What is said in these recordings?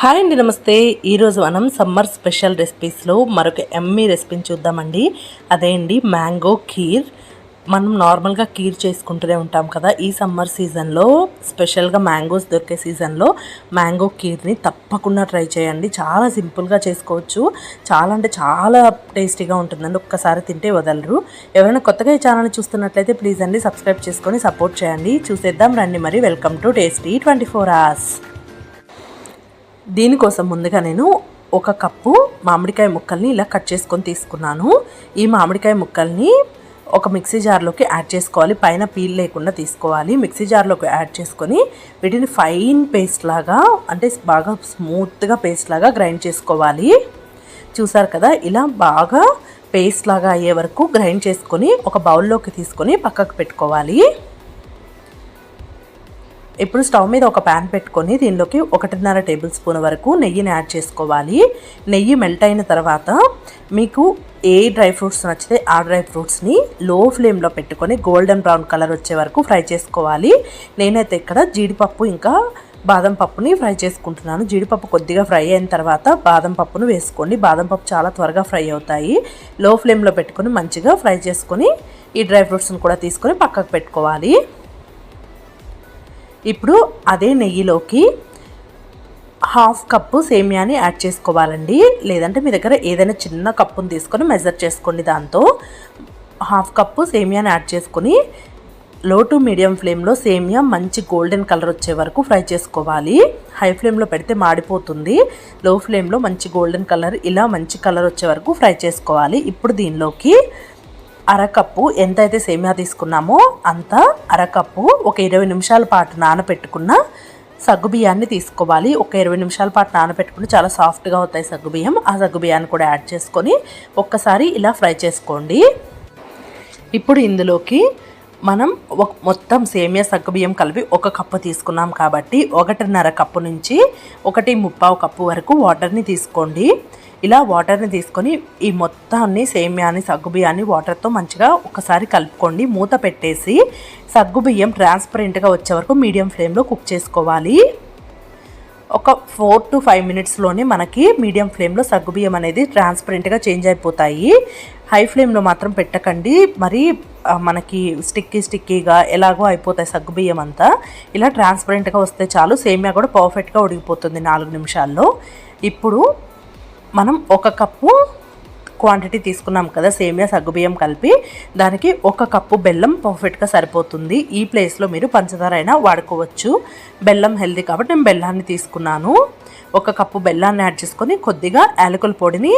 Hi అండి నమస్తే. ఈరోజు మనం సమ్మర్ స్పెషల్ రెసిపీస్లో మరొక ఎమ్మీ రెసిపీని చూద్దామండి. అదే అండి మ్యాంగో ఖీర్. మనం నార్మల్గా కీర్ చేసుకుంటూనే ఉంటాం కదా ఈ సమ్మర్ సీజన్లో స్పెషల్గా మ్యాంగోస్ దొరికే సీజన్లో మ్యాంగో కీర్ని తప్పకుండా ట్రై చేయండి. చాలా సింపుల్గా చేసుకోవచ్చు. చాలా అంటే చాలా టేస్టీగా ఉంటుందండి. ఒక్కసారి తింటే వదలరు. ఎవరైనా కొత్తగా ఈ ఛానల్ చూస్తున్నట్లయితే ప్లీజ్ అండి సబ్స్క్రైబ్ చేసుకొని సపోర్ట్ చేయండి. చూసేద్దాం రండి మరి. Welcome to tasty twenty four hours. దీనికోసం ముందుగా నేను ఒక కప్పు మామిడికాయ ముక్కల్ని ఇలా కట్ చేసుకొని తీసుకున్నాను. ఈ మామిడికాయ ముక్కల్ని ఒక మిక్సీ జార్లోకి యాడ్ చేసుకోవాలి. పైన పీల్ లేకుండా తీసుకోవాలి. మిక్సీ జార్లోకి యాడ్ చేసుకొని వీటిని ఫైన్ పేస్ట్ లాగా అంటే బాగా స్మూత్గా పేస్ట్ లాగా గ్రైండ్ చేసుకోవాలి. చూసారు కదా ఇలా బాగా పేస్ట్ లాగా అయ్యే వరకు గ్రైండ్ చేసుకొని ఒక బౌల్లోకి తీసుకొని పక్కకు పెట్టుకోవాలి. ఇప్పుడు స్టవ్ మీద ఒక ప్యాన్ పెట్టుకొని దీనిలోకి ఒకటిన్నర టేబుల్ స్పూన్ వరకు నెయ్యిని యాడ్ చేసుకోవాలి. నెయ్యి మెల్ట్ అయిన తర్వాత మీకు ఏ డ్రై ఫ్రూట్స్ నచ్చితే ఆ డ్రై ఫ్రూట్స్ని లో ఫ్లేమ్లో పెట్టుకొని గోల్డెన్ బ్రౌన్ కలర్ వచ్చే వరకు ఫ్రై చేసుకోవాలి. నేనైతే ఇక్కడ జీడిపప్పు ఇంకా బాదం పప్పుని ఫ్రై చేసుకుంటున్నాను. జీడిపప్పు కొద్దిగా ఫ్రై అయిన తర్వాత బాదం పప్పును వేసుకోండి. బాదం పప్పు చాలా త్వరగా ఫ్రై అవుతాయి. లో ఫ్లేమ్లో పెట్టుకొని మంచిగా ఫ్రై చేసుకొని ఈ డ్రై ఫ్రూట్స్ని కూడా తీసుకొని పక్కకు పెట్టుకోవాలి. ఇప్పుడు అదే నెయ్యిలోకి హాఫ్ కప్పు సేమియాని యాడ్ చేసుకోవాలండి. లేదంటే మీ దగ్గర ఏదైనా చిన్న కప్పును తీసుకొని మెజర్ చేసుకోండి దాంతో. హాఫ్ కప్పు సేమియాని యాడ్ చేసుకొని లో టు మీడియం ఫ్లేమ్లో సేమియా మంచి గోల్డెన్ కలర్ వచ్చే వరకు ఫ్రై చేసుకోవాలి. హై ఫ్లేమ్లో పెడితే మాడిపోతుంది. లో ఫ్లేమ్లో మంచి గోల్డెన్ కలర్ ఇలా మంచి కలర్ వచ్చే వరకు ఫ్రై చేసుకోవాలి. ఇప్పుడు దీనిలోకి అరకప్పు ఎంతైతే సేమియా తీసుకున్నామో అంత అరకప్పు ఒక ఇరవై నిమిషాల పాటు నానబెట్టుకున్న సగ్గుబియ్యాన్ని తీసుకోవాలి. ఒక ఇరవై నిమిషాల పాటు నానబెట్టుకుని చాలా సాఫ్ట్గా అవుతాయి సగ్గుబియ్యం ఆ సగ్గుబియ్యాన్ని కూడా యాడ్ చేసుకొని ఒక్కసారి ఇలా ఫ్రై చేసుకోండి. ఇప్పుడు ఇందులోకి మనం ఒక మొత్తం సేమియా సగ్గుబియ్యం కలిపి ఒక కప్పు తీసుకున్నాం కాబట్టి ఒకటిన్నర కప్పు నుంచి ఒకటి ముప్పావు కప్పు వరకు వాటర్ని తీసుకోండి. ఇలా వాటర్ని తీసుకొని ఈ మొత్తాన్ని సేమ్యాని సగ్గుబియ్యాన్ని వాటర్తో మంచిగా ఒకసారి కలుపుకోండి. మూత పెట్టేసి సగ్గుబియ్యం ట్రాన్స్పరెంట్గా వచ్చే వరకు మీడియం ఫ్లేమ్లో కుక్ చేసుకోవాలి. ఒక ఫోర్ టు ఫైవ్ మినిట్స్లోనే మనకి మీడియం ఫ్లేమ్లో సగ్గుబియ్యం అనేది ట్రాన్స్పరెంట్గా చేంజ్ అయిపోతాయి. హై ఫ్లేమ్లో మాత్రం పెట్టకండి. మరి మనకి స్టిక్కీ స్టిక్కీగా ఎలాగో అయిపోతాయి సగ్గుబియ్యం అంతా. ఇలా ట్రాన్స్పరెంట్గా వస్తే చాలు సేమియా కూడా పర్ఫెక్ట్గా ఉడికిపోతుంది నాలుగు నిమిషాల్లో. ఇప్పుడు మనం ఒక కప్పు క్వాంటిటీ తీసుకున్నాం కదా సేమియా సగ్గుబియ్యం కలిపి దానికి ఒక కప్పు బెల్లం పర్ఫెక్ట్గా సరిపోతుంది. ఈ ప్లేస్లో మీరు పంచదార అయినా వాడుకోవచ్చు. బెల్లం హెల్దీ కాబట్టి నేను బెల్లాన్ని తీసుకున్నాను. ఒక కప్పు బెల్లాన్ని యాడ్ చేసుకొని కొద్దిగా యాలకుల పొడిని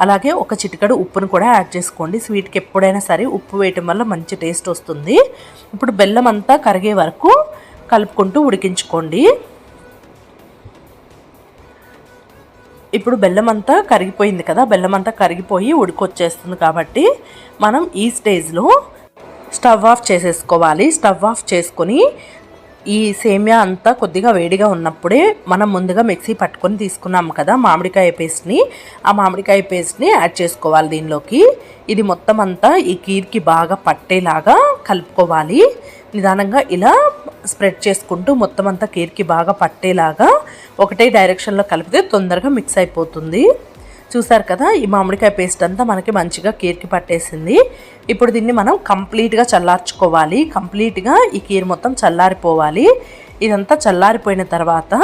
అలాగే ఒక చిటికడు ఉప్పును కూడా యాడ్ చేసుకోండి. స్వీట్కి ఎప్పుడైనా సరే ఉప్పు వేయటం వల్ల మంచి టేస్ట్ వస్తుంది. ఇప్పుడు బెల్లం అంతా కరిగే వరకు కలుపుకుంటూ ఉడికించుకోండి. ఇప్పుడు బెల్లం అంతా కరిగిపోయింది కదా బెల్లం అంతా కరిగిపోయి ఉడికొచ్చేస్తుంది కాబట్టి మనం ఈ స్టేజ్లో స్టవ్ ఆఫ్ చేసేసుకోవాలి. స్టవ్ ఆఫ్ చేసుకొని ఈ సేమియా అంతా కొద్దిగా వేడిగా ఉన్నప్పుడే మనం ముందుగా మిక్సీ పట్టుకొని తీసుకున్నాం కదా మామిడికాయ పేస్ట్ని. ఆ మామిడికాయ పేస్ట్ని యాడ్ చేసుకోవాలి దీనిలోకి. ఇది మొత్తం అంతా ఈ కీర్కి బాగా పట్టేలాగా కలుపుకోవాలి. నిదానంగా ఇలా స్ప్రెడ్ చేసుకుంటూ మొత్తం అంతా కీర్కి బాగా పట్టేలాగా ఒకటే డైరెక్షన్లో కలిపితే తొందరగా మిక్స్ అయిపోతుంది. చూసారు కదా ఈ మామిడికాయ పేస్ట్ అంతా మనకి మంచిగా కీర్కి పట్టేసింది. ఇప్పుడు దీన్ని మనం కంప్లీట్గా చల్లార్చుకోవాలి. కంప్లీట్గా ఈ కీర్ మొత్తం చల్లారిపోవాలి. ఇదంతా చల్లారిపోయిన తర్వాత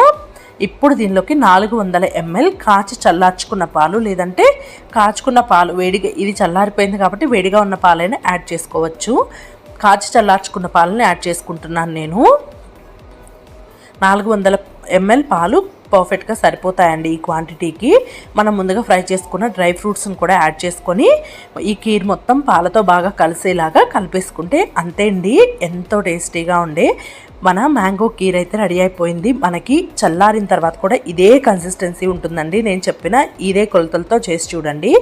ఇప్పుడు దీనిలోకి నాలుగు వందల ఎంఎల్ కాచి చల్లార్చుకున్న పాలు లేదంటే కాచుకున్న పాలు వేడిగా ఇది చల్లారిపోయింది కాబట్టి వేడిగా ఉన్న పాలైనా యాడ్ చేసుకోవచ్చు. కాచి చల్లార్చుకున్న పాలని యాడ్ చేసుకుంటున్నాను నేను. నాలుగు వందల ఎంఎల్ పాలు పర్ఫెక్ట్గా సరిపోతాయండి ఈ క్వాంటిటీకి మనం ముందుగా ఫ్రై చేసుకున్న డ్రై ఫ్రూట్స్ని కూడా యాడ్ చేసుకొని ఈ కీర్ మొత్తం పాలతో బాగా కలిసేలాగా కలిపేసుకుంటే అంతే అండి ఎంతో టేస్టీగా ఉండే. మన మ్యాంగో కీర్ అయితే రెడీ అయిపోయింది. మనకి చల్లారిన తర్వాత కూడా ఇదే కన్సిస్టెన్సీ ఉంటుందండి. నేను చెప్పిన ఇదే కొలతలతో చేసి చూడండి.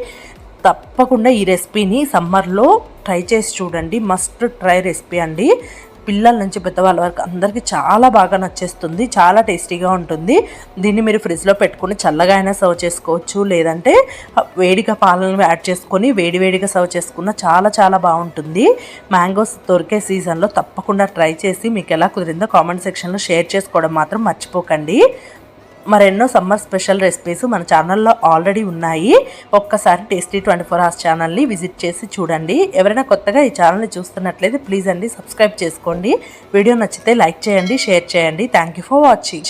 తప్పకుండా ఈ రెసిపీని సమ్మర్లో ట్రై చేసి చూడండి. మస్ట్ ట్రై రెసిపీ అండి. పిల్లల నుంచి పెద్దవాళ్ళ వరకు అందరికీ చాలా బాగా నచ్చేస్తుంది చాలా టేస్టీగా ఉంటుంది. దీన్ని మీరు ఫ్రిడ్జ్లో పెట్టుకుని చల్లగా అయినా సర్వ్ చేసుకోవచ్చు. లేదంటే వేడిగా పాలను యాడ్ చేసుకొని వేడివేడిగా సర్వ్ చేసుకున్న చాలా చాలా బాగుంటుంది. మ్యాంగోస్ దొరికే సీజన్లో తప్పకుండా ట్రై చేసి మీకు ఎలా కుదిరిందో కామెంట్ సెక్షన్లో షేర్ చేసుకోవడం మాత్రం మర్చిపోకండి. మరెన్నో సమ్మర్ స్పెషల్ రెసిపీస్ మన ఛానల్లో ఆల్రెడీ ఉన్నాయి. ఒక్కసారి టేస్టీ ట్వంటీ ఫోర్ అవర్స్ ఛానల్ని విజిట్ చేసి చూడండి. ఎవరైనా కొత్తగా ఈ ఛానల్ని చూస్తున్నట్లయితే ప్లీజ్ అండి సబ్స్క్రైబ్ చేసుకోండి. వీడియో నచ్చితే లైక్ చేయండి షేర్ చేయండి. Thank you for watching.